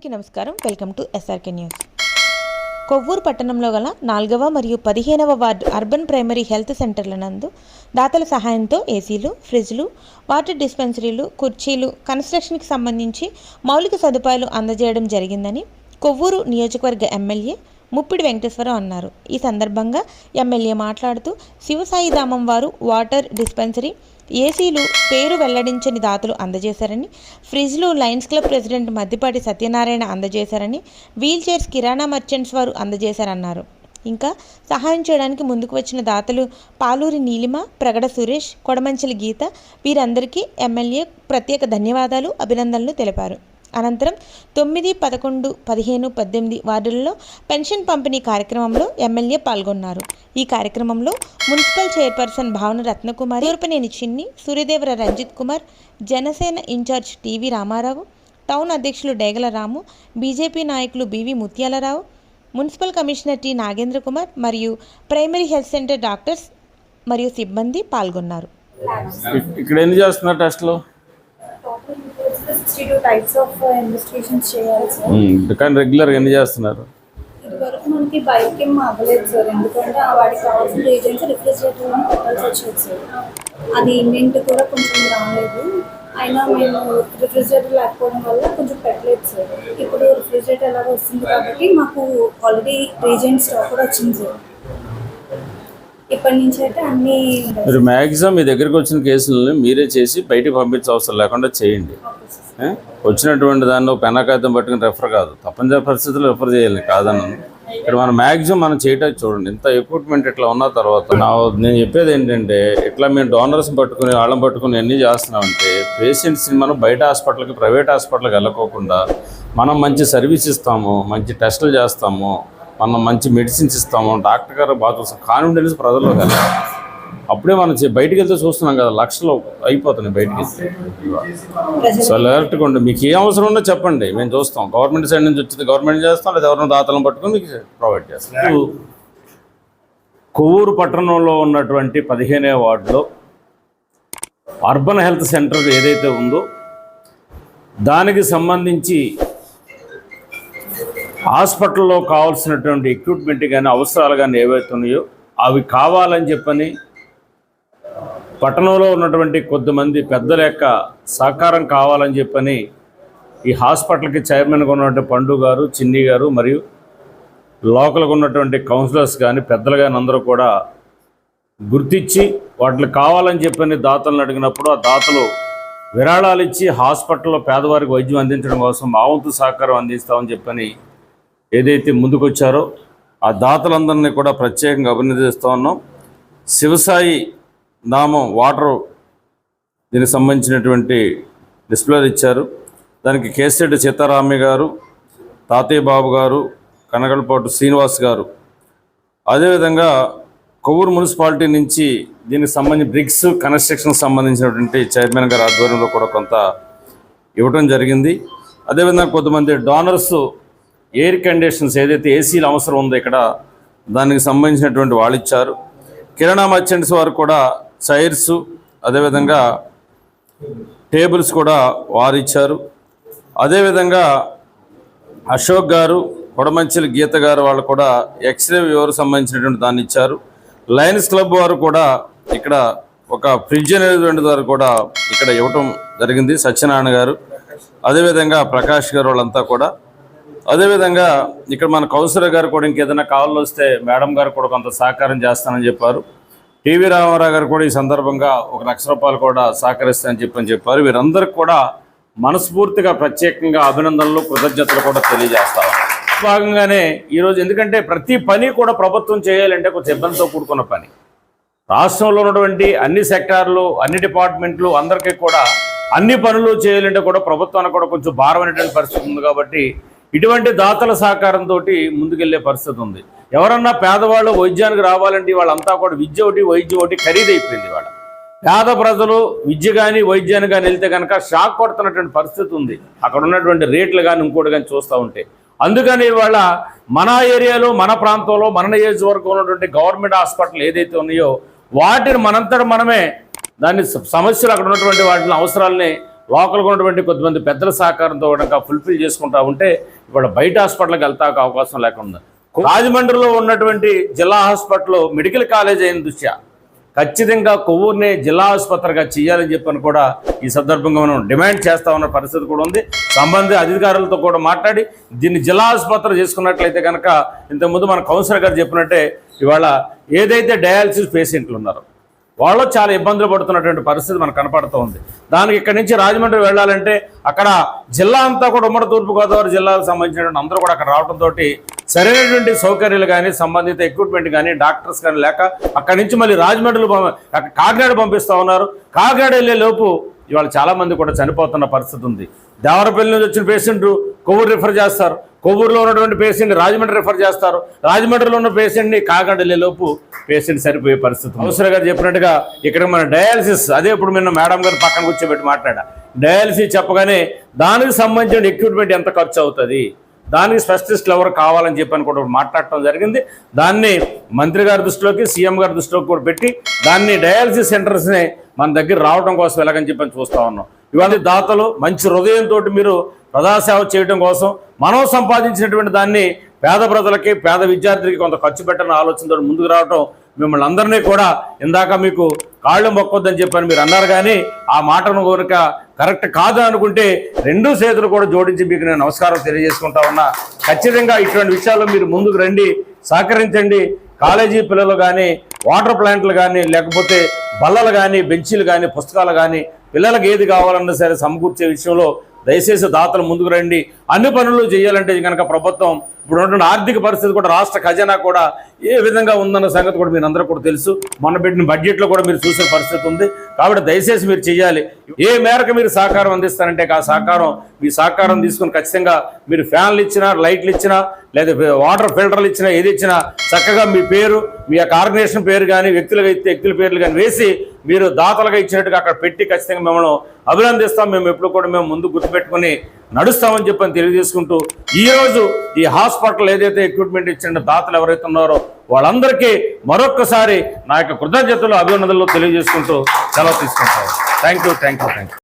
అందరికీ నమస్కారం. Welcome to SRK news Kovvuru పట్టణంలో గల నాలుగవ మరియు పదిహేనవ వార్డు అర్బన్ ప్రైమరీ హెల్త్ సెంటర్ల నందు దాతల సహాయంతో ఏసీలు ఫ్రిడ్జ్లు వాటర్ డిస్పెన్సరీలు కుర్చీలు కన్స్ట్రక్షన్కి సంబంధించి మౌలిక సదుపాయాలు అందజేయడం జరిగిందని కొవ్వూరు నియోజకవర్గ ఎమ్మెల్యే ముప్పిడి వెంకటేశ్వరరావు అన్నారు. ఈ సందర్భంగా ఎమ్మెల్యే మాట్లాడుతూ శివసాయి ధామం వారు వాటర్ డిస్పెన్సరీ ఏసీలు పేరు వెల్లడించని దాతలు అందజేశారని ఫ్రిడ్జ్లు lions club president Maddipati Satyanarayana అందజేశారని wheel chairs కిరాణా మర్చెంట్స్ వారు అందజేశారన్నారు. ఇంకా సహాయం చేయడానికి ముందుకు వచ్చిన దాతలు పాలూరి నీలిమ ప్రగడ సురేష్ కొడమంచిలి గీత వీరందరికీ ఎమ్మెల్యే ప్రత్యేక ధన్యవాదాలు అభినందనలు తెలిపారు. అనంతరం తొమ్మిది పదకొండు పదిహేను పద్దెనిమిది వార్డులలో పెన్షన్ పంపిణీ కార్యక్రమంలో ఎమ్మెల్యే పాల్గొన్నారు. ఈ కార్యక్రమంలో municipal chairperson Bhavana Ratnakumari Turpuneni Chinni Suryadevara Ranjith Kumar Janasena incharge TV Ramarao town అధ్యక్షులు డేగల రాము బీజేపీ నాయకులు BV Muthyalarao municipal commissioner T Nagendra Kumar మరియు ప్రైమరీ హెల్త్ సెంటర్ డాక్టర్స్ మరియు సిబ్బంది పాల్గొన్నారు. ఇక్కడ ఎన్ని చేస్తున్నారు టెస్ట్లు? Sixty two types of investigations చేయాలి సార్ కానీ రెగ్యులర్గా ఎన్ని చేస్తున్నారు? ఇదివరకు మనకి బైక్ ఏం అవ్వలేదు సార్ ఎందుకంటే ఆ వాటికి కావాల్సిన రీజన్స్ రిఫ్రిజిరేటర్లో పెట్టాల్సి వచ్చేది సార్ అది ఇండెంట్ కూడా కొంచెం రాలేదు. అయినా మేము రిఫ్రిజిరేటర్ లేకపోవడం వల్ల కొంచెం పెట్టలేదు సార్ ఇప్పుడు రిఫ్రిజిరేటర్ ఎలాగో వస్తుంది కాబట్టి మాకు ఆల్రెడీ రీజెంట్ స్టాక్ కూడా వచ్చింది సార్ ఇప్పటి నుంచి అయితే అన్ని మీరు మ్యాక్సిమం మీ దగ్గరికి వచ్చిన కేసులను మీరే చేసి బయటికి పంపించే అవసరం లేకుండా చేయండి? వచ్చినటువంటి పెన్నా కాగితం పట్టుకుని రెఫర్ కాదు. తప్పనిసరి పరిస్థితుల్లో రెఫర్ చేయాలి కాదన్నాను ఇక్కడ మనం మ్యాక్సిమం మనం చేయటం చూడండి. ఇంత ఎక్విప్మెంట్ ఇట్లా ఉన్న తర్వాత నా నేను చెప్పేది ఏంటంటే ఇట్లా మేము డోనర్స్ పట్టుకుని వాళ్ళని పట్టుకుని అన్నీ చేస్తున్నామంటే పేషెంట్స్ని మనం బయట హాస్పిటల్కి ప్రైవేట్ హాస్పిటల్కి వెళ్ళకోకుండా మనం మంచి సర్వీస్ ఇస్తాము మంచి టెస్టులు చేస్తాము మనం మంచి మెడిసిన్స్ ఇస్తాము డాక్టర్ గారు బాగా చూస్తాం కాన్ఫిడెన్స్ ప్రజల్లో వెళ్ళాలి అప్పుడే మనం బయటికి వెళ్తే చూస్తున్నాం కదా లక్షలు అయిపోతున్నాయి బయటికి. వెళ్తే సో అలర్ట్గా ఉండి. మీకు ఏ అవసరం ఉందో చెప్పండి. మేము చూస్తాం. గవర్నమెంట్ సైడ్ నుంచి వచ్చింది గవర్నమెంట్ చేస్తాం లేదా ఎవరైనా దాతలను పట్టుకొని మీకు ప్రొవైడ్ చేస్తాం. ఇప్పుడు కొవ్వూరు పట్టణంలో ఉన్నటువంటి పదిహేనే వార్డులో అర్బన్ హెల్త్ సెంటర్ ఏదైతే ఉందో దానికి సంబంధించి హాస్పిటల్లో కావాల్సినటువంటి ఎక్విప్మెంట్ కానీ అవసరాలు కానీ ఏవైతే ఉన్నాయో అవి కావాలని చెప్పని పట్టణంలో ఉన్నటువంటి కొద్దిమంది పెద్దల యొక్క సహకారం కావాలని చెప్పని ఈ హాస్పిటల్కి చైర్మన్గా ఉన్నటువంటి పండు గారు చిన్ని గారు మరియు లోకల్గా ఉన్నటువంటి కౌన్సిలర్స్ కానీ పెద్దలు కానీ అందరూ కూడా గుర్తించి వాటికి కావాలని చెప్పని దాతలను అడిగినప్పుడు ఆ దాతలు విరాళాలు ఇచ్చి హాస్పిటల్లో పేదవారికి వైద్యం అందించడం కోసం మా వంతు సహకారం అందిస్తామని చెప్పని ఏదైతే ముందుకొచ్చారో ఆ దాతలందరినీ కూడా ప్రత్యేకంగా అభినందిస్తూ ఉన్నాం. శివసాయి నామం వాటర్ దీనికి సంబంధించినటువంటి డిస్ప్లేలు ఇచ్చారు. దానికి కేసెడ్డి సీతారామయ్య గారు తాతయ్య బాబు గారు కనగలపాటు శ్రీనివాస్ గారు. అదేవిధంగా కొవ్వూరు మున్సిపాలిటీ నుంచి దీనికి సంబంధించి బ్రిక్స్ కన్స్ట్రక్షన్ సంబంధించినటువంటి చైర్మన్ గారి ఆధ్వర్యంలో కూడా కొంత ఇవ్వడం జరిగింది. అదేవిధంగా కొంతమంది డోనర్స్ ఎయిర్ కండిషన్స్ ఏదైతే ఏసీలు అవసరం ఉందో ఇక్కడ దానికి సంబంధించినటువంటి వాళ్ళు ఇచ్చారు. కిరాణా మర్చెంట్స్ వారు కూడా చైర్స్ అదేవిధంగా టేబుల్స్ కూడా వారు ఇచ్చారు. అదేవిధంగా అశోక్ గారు కొడమంచిలి గీత గారు వాళ్ళు కూడా ఎక్స్రే వ్యవహారం సంబంధించినటువంటి దాన్ని ఇచ్చారు. లయన్స్ క్లబ్ వారు కూడా ఇక్కడ ఒక ఫ్రిడ్జ్ అనేటువంటి వారు కూడా ఇక్కడ ఇవ్వటం జరిగింది సత్యనారాయణ గారు. అదేవిధంగా ప్రకాష్ గారు వాళ్ళంతా కూడా అదేవిధంగా ఇక్కడ మన కౌన్సిలర్ గారు కూడా ఇంకేదైనా కావాలో వస్తే మేడం గారు కూడా కొంత సహకారం చేస్తానని చెప్పారు. టీవీ రామారావు గారు కూడా ఈ సందర్భంగా ఒక లక్ష రూపాయలు కూడా సహకరిస్తానని చెప్పని చెప్పారు. వీరందరికీ కూడా మనస్ఫూర్తిగా ప్రత్యేకంగా అభినందనలు కృతజ్ఞతలు కూడా తెలియజేస్తారు భాగంగానే ఈరోజు ఎందుకంటే ప్రతి పని కూడా ప్రభుత్వం చేయాలంటే కొంచెం ఇబ్బందితో కూడుకున్న పని. రాష్ట్రంలో ఉన్నటువంటి అన్ని సెక్టార్లు అన్ని డిపార్ట్మెంట్లు అందరికీ కూడా అన్ని పనులు చేయాలంటే కూడా ప్రభుత్వానికి కూడా కొంచెం భారమైనటువంటి పరిస్థితి ఉంది కాబట్టి ఇటువంటి దాతల సహకారంతో ముందుకెళ్ళే పరిస్థితి ఉంది. ఎవరన్నా పేదవాళ్ళు వైద్యానికి రావాలంటే వాళ్ళంతా కూడా విద్య ఒకటి వైద్యం ఒకటి ఖరీదైపోయింది వాళ్ళ పేద ప్రజలు విద్య కానీ వైద్యాన్ని కానీ వెళ్తే కనుక షాక్ కొడుతున్నటువంటి పరిస్థితి ఉంది. అక్కడ ఉన్నటువంటి రేట్లు కానీ ఇంకోటి కానీ చూస్తూ ఉంటే. అందుకని ఇవాళ మన ఏరియాలో మన ప్రాంతంలో మన నియోజకవర్గం ఉన్నటువంటి గవర్నమెంట్ హాస్పిటల్ ఏదైతే ఉన్నాయో వాటిని మనంతట మనమే దాన్ని సమస్యలు అక్కడ ఉన్నటువంటి వాటిని అవసరాలని లోకల్గా ఉన్నటువంటి కొద్దిమంది పెద్దల సహకారంతో కనుక ఫుల్ఫిల్ చేసుకుంటా ఉంటే ఇవాళ బయట హాస్పిటల్కి వెళ్తాక అవకాశం లేకుండా రాజమండ్రిలో ఉన్నటువంటి జిల్లా హాస్పిటల్ మెడికల్ కాలేజ్ అయిన దృష్ట్యా ఖచ్చితంగా కొవ్వూరుని జిల్లా ఆసుపత్రిగా చేయాలని చెప్పని కూడా ఈ సందర్భంగా మనం డిమాండ్ చేస్తా ఉన్న పరిస్థితి కూడా ఉంది. సంబంధిత అధికారులతో కూడా మాట్లాడి దీన్ని జిల్లా ఆసుపత్రి చేసుకున్నట్లయితే కనుక ఇంతకుముందు మన కౌన్సిలర్ గారు చెప్పినట్టే ఇవాళ ఏదైతే డయాలసిస్ పేషెంట్లు ఉన్నారో వాళ్ళు చాలా ఇబ్బందులు పడుతున్నటువంటి పరిస్థితి మనకు కనపడుతూ ఉంది. దానికి ఇక్కడి నుంచి రాజమండ్రి వెళ్ళాలంటే అక్కడ జిల్లా అంతా కూడా ఉమ్మడి తూర్పుగోదావరి జిల్లాకు సంబంధించినటువంటి అందరూ కూడా అక్కడ రావడంతో సరైనటువంటి సౌకర్యాలు కానీ సంబంధిత ఎక్విప్మెంట్ కానీ డాక్టర్స్ కానీ లేక అక్కడి నుంచి మళ్ళీ రాజమండ్రిలో కాకినాడ పంపిస్తూ ఉన్నారు. కాకినాడ వెళ్ళే లోపు ఇవాళ చాలామంది కూడా చనిపోతున్న పరిస్థితి ఉంది. దేవరపల్లి నుంచి వచ్చిన పేషెంట్ కొవ్వూరు రిఫర్ చేస్తారు. కొవ్వూరులో ఉన్నటువంటి పేషెంట్ రాజమండ్రి రిఫర్ చేస్తారు. రాజమండ్రిలో ఉన్న పేషెంట్ని కాకినాడ లోపు పేషెంట్ సరిపోయే పరిస్థితి అవసరం గారు చెప్పినట్టుగా ఇక్కడ మన డయాలసిస్ అదే ఇప్పుడు నిన్న మేడం గారు పక్కన కూర్చోబెట్టి మాట్లాడా. డయాలసిస్ చెప్పగానే దానికి సంబంధించిన ఎక్విప్మెంట్ ఎంత ఖర్చు అవుతుంది? దానికి స్పెషలిస్టులు ఎవరు కావాలని చెప్పని కూడా మాట్లాడటం జరిగింది. దాన్ని మంత్రి గారి దృష్టిలోకి సీఎం గారి దృష్టిలోకి కూడా పెట్టి దాన్ని డయాలసిస్ సెంటర్స్ని మన దగ్గర రావడం కోసం ఎలాగని చెప్పని చూస్తూ ఉన్నాం. ఇవన్నీ దాతలు మంచి హృదయంతో మీరు ప్రజాసేవ చేయడం కోసం మనం సంపాదించినటువంటి దాన్ని పేద ప్రజలకి పేద విద్యార్థులకి కొంత ఖర్చు పెట్టని ఆలోచనతో ముందుకు రావడం మిమ్మల్ని అందరినీ కూడా ఇందాక మీకు కాళ్ళు మొక్కొద్దని చెప్పని మీరు అన్నారు కానీ ఆ మాటను కనుక కరెక్ట్ కాదు అనుకుంటే రెండు చేతులు కూడా జోడించి మీకు నేను నమస్కారం తెలియజేసుకుంటా ఉన్నా. ఖచ్చితంగా ఇటువంటి విషయాల్లో మీరు ముందుకు రండి సహకరించండి. కాలేజీ పిల్లలు కానీ వాటర్ ప్లాంట్లు కానీ లేకపోతే బల్లలు కానీ బెంచీలు కానీ పుస్తకాలు కానీ పిల్లలకు ఏది కావాలన్నా సరే సమకూర్చే విషయంలో దయచేసి దాతలు ముందుకు రండి. అన్ని పనులు చేయాలంటే కనుక ప్రభుత్వం ఇప్పుడు ఉన్నటువంటి ఆర్థిక పరిస్థితి కూడా రాష్ట్ర ఖజానా కూడా ఏ విధంగా ఉందన్న సంగతి కూడా మీరు అందరూ కూడా తెలుసు. మొన్న పెట్టిన బడ్జెట్లో కూడా మీరు చూసే పరిస్థితి ఉంది. కాబట్టి దయచేసి మీరు చేయాలి ఏ మేరకు మీరు సహకారం అందిస్తారంటే ఆ సహకారం మీ సహకారం తీసుకుని ఖచ్చితంగా మీరు ఫ్యాన్లు ఇచ్చినా లైట్లు ఇచ్చినా లేదా వాటర్ ఫిల్టర్లు ఇచ్చినా ఏది ఇచ్చినా చక్కగా మీ పేరు మీ యొక్క ఆర్గనైజేషన్ పేరు కానీ వ్యక్తులుగా ఇస్తే వ్యక్తుల పేర్లు కానీ వేసి మీరు దాతలుగా ఇచ్చినట్టుగా అక్కడ పెట్టి ఖచ్చితంగా మిమ్మల్ని అభినందిస్తాం. మేము ఎప్పుడు కూడా మేము ముందు గుర్తుపెట్టుకుని నడుస్తామని చెప్పని తెలియజేసుకుంటూ ఈరోజు ఈ హాస్పిటల్ ఏదైతే ఎక్విప్మెంట్ ఇచ్చిన దాతలు ఎవరైతే ఉన్నారో వాళ్ళందరికీ మరొక్కసారి నా యొక్క కృతజ్ఞతలు అభినందనలు తెలియజేసుకుంటూ సెలవు తీసుకుంటారు thank you thank you thank you